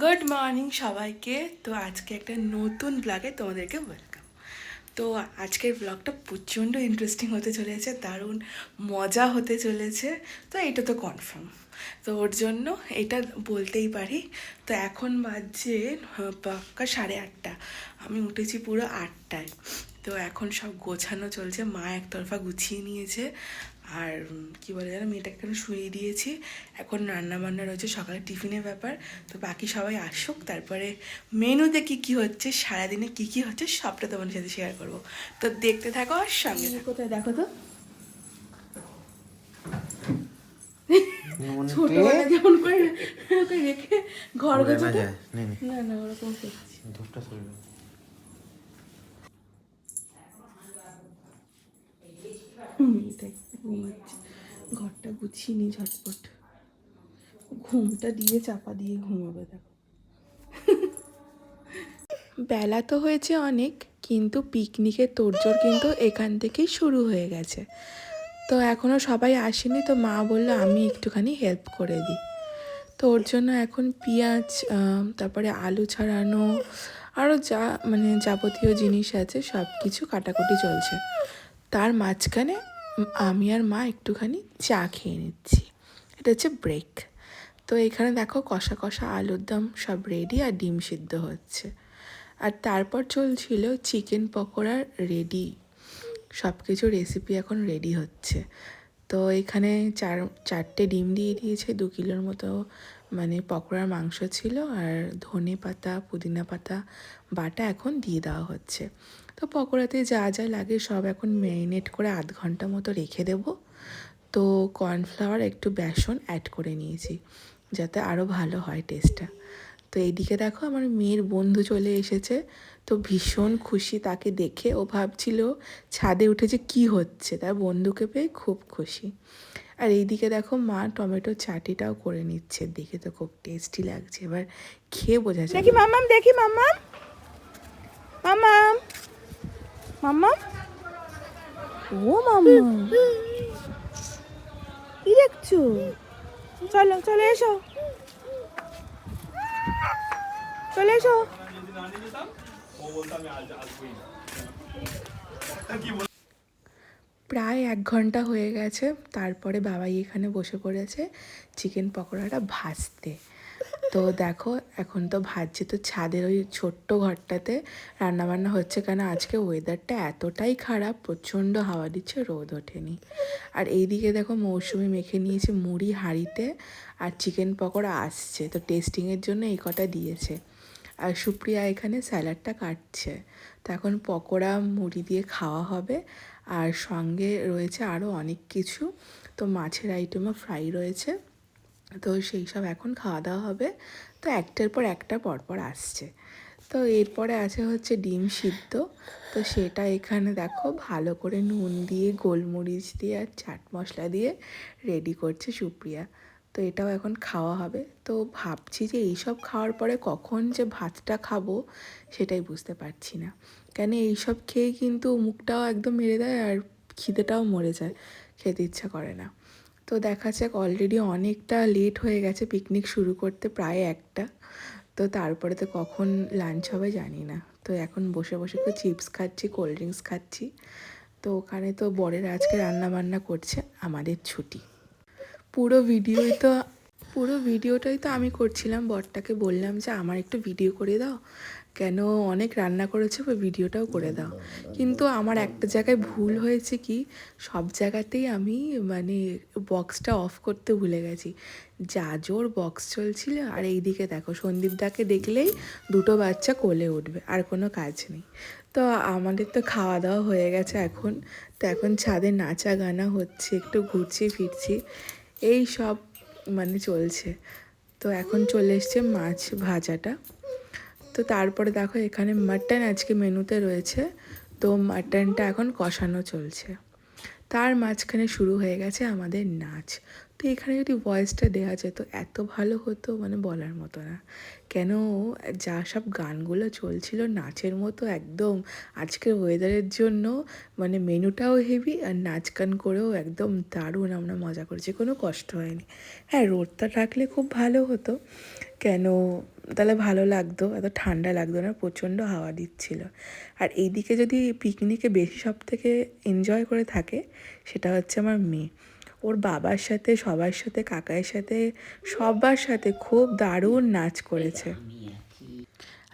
Good morning সবাইকে। তো আজকে একটা নতুন ব্লগে তোমাদেরকে ওয়েলকাম তো আজকের ব্লগটা প্রচণ্ড ইন্টারেস্টিং হতে চলেছে দারুণ মজা হতে চলেছে। তো এটা তো কনফার্ম তো ওর জন্য এটা বলতেই পারি। তো এখন আহ, পাক্কা সাড়ে আটটা। আমি উঠেছি পুরো আটটায়। তো এখন সব গোছানো চলছে। মা একতরফা গুছিয়ে নিয়েছে। আর কি বলে যেন মেয়েটাকে এখানে শুয়ে দিয়েছি। এখন রান্না বান্না রয়েছে সকালে টিফিনের ব্যাপার। তো বাকি সবাই আসুক তারপরে মেনুতে কি কি হচ্ছে সারাদিনে কি কি হচ্ছে সবটা তোমাদের সাথে শেয়ার করব। তো দেখতে থাকো আর সঙ্গে কোথায় দেখো তো? ছোটবেলা যেমন করে রেখে ঘর ওরে না নে, নে। না না ওরকম ধূপটা ঘরটা গুছিয়ে নি ঝটপট। ঘুমটা দিয়ে চাপা দিয়ে ঘুমাবে, দেখো। বেলা তো হয়েছে অনেক, কিন্তু পিকনিকের তোড়জোড় কিন্তু এখান থেকেই শুরু হয়ে গেছে। তো এখনও সবাই আসেনি, তো মা বলল, আমি একটুখানি হেল্প করে দিই। তো ওর জন্য এখন পেঁয়াজ তারপরে আলু ছাড়ানো আরও যা মানে যাবতীয় জিনিস আছে সব কিছু কাটাকুটি চলছে। তার মাঝখানে আমি আর মা একটুখানি চা খেয়ে নিচ্ছি। এটা হচ্ছে ব্রেক তো এখানে দেখো কষা কষা আলুর দম সব রেডি আর ডিম সিদ্ধ হচ্ছে। আর তারপর চলছিল চিকেন পকোড়া রেডি সব কিছু রেসিপি এখন রেডি হচ্ছে। তো এখানে চার, চারটে ডিম দিয়ে দিয়েছে, দু কিলোর মতো মানে পকোড়ার মাংস ছিল। আর ধনে পাতা, পুদিনা পাতা, বাটা এখন দিয়ে দেওয়া হচ্ছে। তো পকোড়াতে যা যা লাগে সব এখন ম্যারিনেট করে আধ ঘণ্টা মতো রেখে দেবো। তো কর্নফ্লাওয়ার একটু বেসন অ্যাড করে নিয়েছি, যাতে আরও ভালো হয় টেস্টটা। তো এইদিকে দেখো আমার মেয়ের বন্ধু চলে এসেছে, তো ভীষণ খুশি তাকে দেখে। ও ভাবছিল ছাদে উঠে যে কী হচ্ছে, তার বন্ধুকে পেয়ে খুব খুশি। আর এইদিকে দেখো মা টমেটো চাটিটাও করে নিচ্ছে, দেখে তো খুব টেস্টি লাগছে। এবার খেয়ে বোঝা যায় দেখি মাম্মাম দেখি মাম্মাম। মাম্মাম। মাম্মাম ও মাম্মাম কি দেখছ? চলো, চলে এসো। চলে এসো। প্রায় এক ঘণ্টা হয়ে গেছে, তারপরে বাবাই এখানে বসে পড়েছে, চিকেন পকোড়াটা ভাজতে। তো দেখো, এখন তো ভাজছে। তো ছাদের ওই ছোট্ট ঘরটাতে রান্নাবান্না হচ্ছে কেন? আজকে ওয়েদারটা এতটাই খারাপ, প্রচণ্ড হাওয়া দিচ্ছে, রোদ ওঠেনি। আর এইদিকে দেখো মৌসুমি মেখে নিয়েছে মুড়ি, হাঁড়িতে আর চিকেন পকোড়া আসছে। তো টেস্টিংয়ের জন্য এই কটা দিয়েছে। আর সুপ্রিয়া এখানে স্যালাডটা কাটছে। তো এখন পকোড়া, মুড়ি দিয়ে খাওয়া হবে। আর সঙ্গে রয়েছে আরও অনেক কিছু। তো মাছের আইটেমও ফ্রাই রয়েছে। তো সেই সব এখন খাওয়া দাওয়া হবে। তো একটার পর একটা পরপর আসছে। তো এরপরে আছে হচ্ছে ডিম সিদ্ধ। তো সেটা এখানে দেখো ভালো করে নুন দিয়ে, গোলমরিচ দিয়ে আর চাট মশলা দিয়ে রেডি করছে সুপ্রিয়া। তো এটাও এখন খাওয়া হবে। তো ভাবছি যে এইসব খাওয়ার পরে কখন যে ভাতটা খাব সেটাই বুঝতে পারছি না। কেন এইসব খেয়ে কিন্তু মুখটাও একদম মেরে দেয় আর খিদেটাও মরে যায়। খেতে ইচ্ছা করে না। তো দেখা যাক অলরেডি অনেকটা লেট হয়ে গেছে পিকনিক শুরু করতে প্রায় একটা। তো তারপরে তো কখন লাঞ্চ হবে জানি না। তো এখন বসে বসে তো চিপস খাচ্ছি কোল্ড ড্রিঙ্কস খাচ্ছি। তো ওখানে তো বরের আজকে রান্না বান্না করছে, আমাদের ছুটি। পুরো ভিডিওই তো পুরো ভিডিওটাই তো আমি করছিলাম, বরটাকে বললাম যে আমার একটু ভিডিও করে দাও। কেন অনেক রান্না করেছে, ওই ভিডিওটাও করে দাও। কিন্তু আমার একটা জায়গায় ভুল হয়েছে কি, সব জায়গাতেই আমি মানে বক্সটা অফ করতে ভুলে গেছি। যা জোর বক্স চলছিল, আর এইদিকে দেখো সন্দীপদাকে দেখলেই দুটো বাচ্চা কোলে উঠবে, আর কোনো কাজ নেই। তো আমাদের তো খাওয়া দাওয়া হয়ে গেছে এখন। তো এখন ছাদে নাচা গানা হচ্ছে, একটু ঘুরছি ফিরছি। এই সব মানে চলছে। তো এখন চলে এসছে মাছ ভাজাটা। তো তারপরে দেখো এখানে মাটন আজকে মেনুতে রয়েছে। তো মাটনটা এখন কষানো চলছে। তার মাঝখানে শুরু হয়ে গেছে আমাদের নাচ। তো এখানে যদি ভয়েসটা দেওয়া যেত এত ভালো হতো মানে বলার মতো না। কেন যা সব গানগুলো চলছিল নাচের মতো একদম, আজকের ওয়েদারের জন্য মানে মেনুটাও হেভি আর নাচ গান করেও একদম দারুণ আমরা মজা করেছি, কোনো কষ্ট হয়নি। হ্যাঁ রোদটা থাকলে খুব ভালো হতো, কেন তাহলে ভালো লাগতো, এত ঠান্ডা লাগতো না, প্রচণ্ড হাওয়া দিচ্ছিল। আর এইদিকে যদি পিকনিকে বেশি সব থেকে এনজয় করে থাকে, সেটা হচ্ছে আমার মেয়ে। ওর বাবার সাথে, সবার সাথে কাকায়ের সাথে, সবার সাথে খুব দারুণ নাচ করেছে।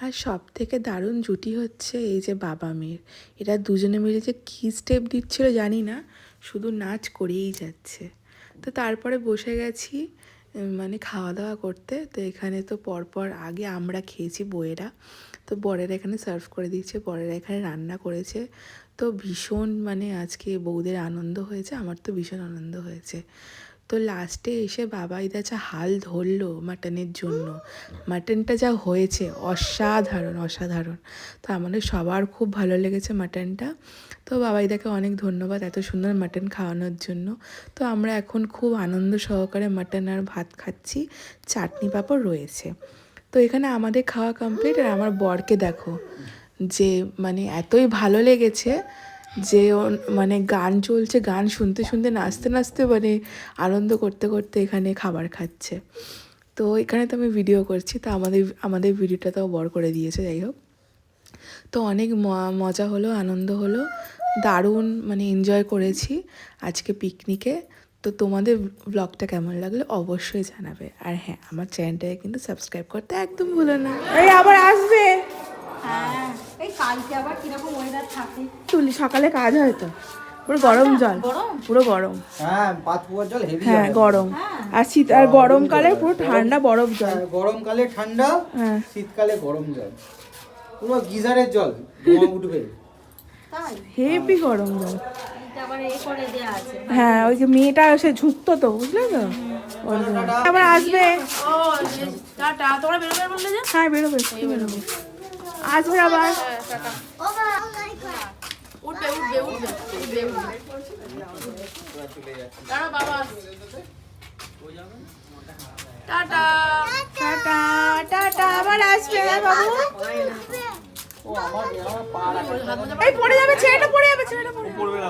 আর সব থেকে দারুণ জুটি হচ্ছে এই যে বাবা মেয়ের। এরা দুজনে মিলে যে কী স্টেপ দিচ্ছিল জানি না, শুধু নাচ করেই যাচ্ছে। তো তারপরে বসে গেছি মানে খাওয়া দাওয়া করতে। তো এখানে তো পরপর আগে আমরা খেয়েছি বইয়েরা। তো বরেরা এখানে সার্ভ করে দিচ্ছে বরেরা এখানে রান্না করেছে। তো ভীষণ মানে আজকে বৌদের আনন্দ হয়েছে, আমার তো ভীষণ আনন্দ হয়েছে। তো লাস্টে এসে বাবাই যা হাল ধরলো মাটনের জন্য, মাটনটা যা হয়েছে অসাধারণ অসাধারণ। তো আমাদের সবার খুব ভালো লেগেছে মাটনটা। তো বাবাইদাকে অনেক ধন্যবাদ এত সুন্দর মাটন খাওয়ানোর জন্য। তো আমরা এখন খুব আনন্দ সহকারে মাটন আর ভাত খাচ্ছি, চাটনি পাঁপড় রয়েছে। তো এখানে আমাদের খাওয়া কমপ্লিট আর আমার বরকে দেখো। যে মানে এতই ভালো লেগেছে যে মানে গান চলছে, গান শুনতে শুনতে, নাচতে নাচতে মানে আনন্দ করতে করতে এখানে খাবার খাচ্ছে। তো এখানে তো আমি ভিডিও করছি, তো আমাদের আমাদের ভিডিওটা তো বড় করে দিয়েছে, যাই হোক। তো অনেক মজা হলো, আনন্দ হলো, দারুণ মানে এনজয় করেছি আজকে পিকনিকে তো তোমাদের ব্লগটা কেমন লাগল অবশ্যই জানাবে। আর হ্যাঁ আমার চ্যানেলটাকে কিন্তু সাবস্ক্রাইব করতে একদম ভুলো না। আবার আসবে? হ্যাঁ। কালকে আবার কীরকম ওয়েদার থাকে? তুলি সকালে কাজ হয় তো। পুরো গরম জল। পুরো গরম। হ্যাঁ জল হেভি হ্যাঁ গরম। আর শীত আর গরমকালে পুরো ঠান্ডা বরফ জল। গরমকালে ঠান্ডা হ্যাঁ। শীতকালে গরম জল। পুরো গিজারের জল উঠবে। হেভি গরম জল। এটা আবার এ করে দেয়া আছে। হ্যাঁ ওই যে মেয়েটা সে ঝুঁকতো তো বুঝলে তো। আবার আসবে। হ্যাঁ বেরোবে। বেরোবে। আসবে আবার টাটা। টাটা আবার আসবে হ্যাঁ বাবু। এই পড়ে যাবে ছেলেটা পড়ে যাবে ছেলেটা পড়ে যাবে।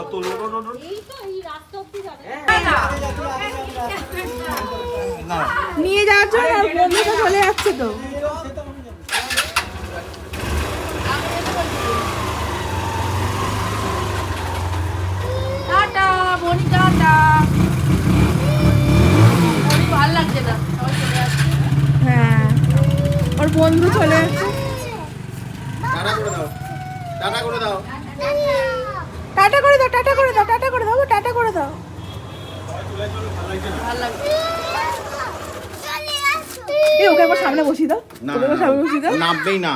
এই তো এই রাস্তা অব্দি যাবে নিয়ে যাওয়ার জন্য বন্ধুটা চলে যাচ্ছে তো টাটা বনি টাটা। ভালো লাগছে না। হ্যাঁ। ওর বন্ধু চলে যাচ্ছে টাটা করে দাও। টাটা করে দাও। টাটা করে দাও টাটা করে দাও টাটা করে দাও বাবু, টাটা করে দাও। ভালো এই ওকে একবার সামনে বসিয়ে দাও। ওকে সামনে বসিয়ে দাও। নামবেই না।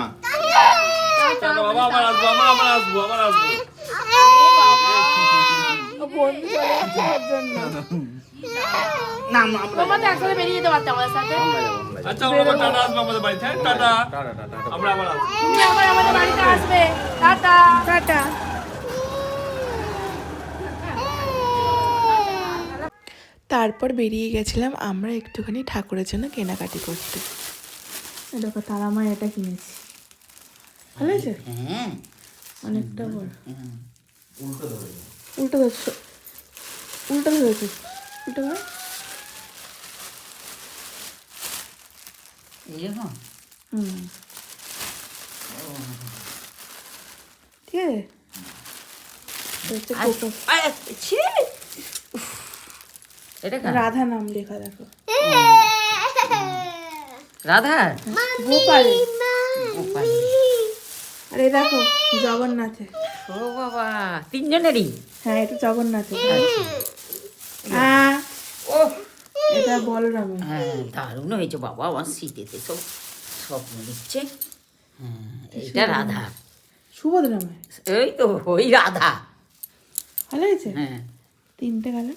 ও বন্ধু চলে যাচ্ছে ওর জন্য। তোমরা তো একসাথে বেরিয়ে যেতে পারতে আমাদের সাথে। আচ্ছা আমরা টাটা আসব আমাদের বাড়িতে হ্যাঁ? টাটা। আমরা আবার আসব। তুমি আবার আমাদের বাড়িতে আসবে। টাটা। টাটা। তারপর বেরিয়ে গেছিলাম আমরা একটুখানি ঠাকুরের জন্য কেনাকাটি করতে। দেখো তারা মা এটা কিনেছি। ভালো হয়েছে? অনেকটা বড়। উল্টো ধরছো উল্টো ধরেছো উল্টো ধর ঠিক আছে? রাধা নাম লেখা দেখো। রাধা? গোপাল আর এই দেখো জগন্নাথে ও বাবা তিনজনেরই? হ্যাঁ এটা জগন্নাথ ও এটা বলরামের হ্যাঁ দারুণ হয়েছে বাবা আমার শীতেতে সব স্বপ্ন দিচ্ছে। হ্যাঁ এটা রাধা। সুভদ্রামের এই তো ওই রাধা। ভালো হয়েছে? হ্যাঁ। তিনটে কালার?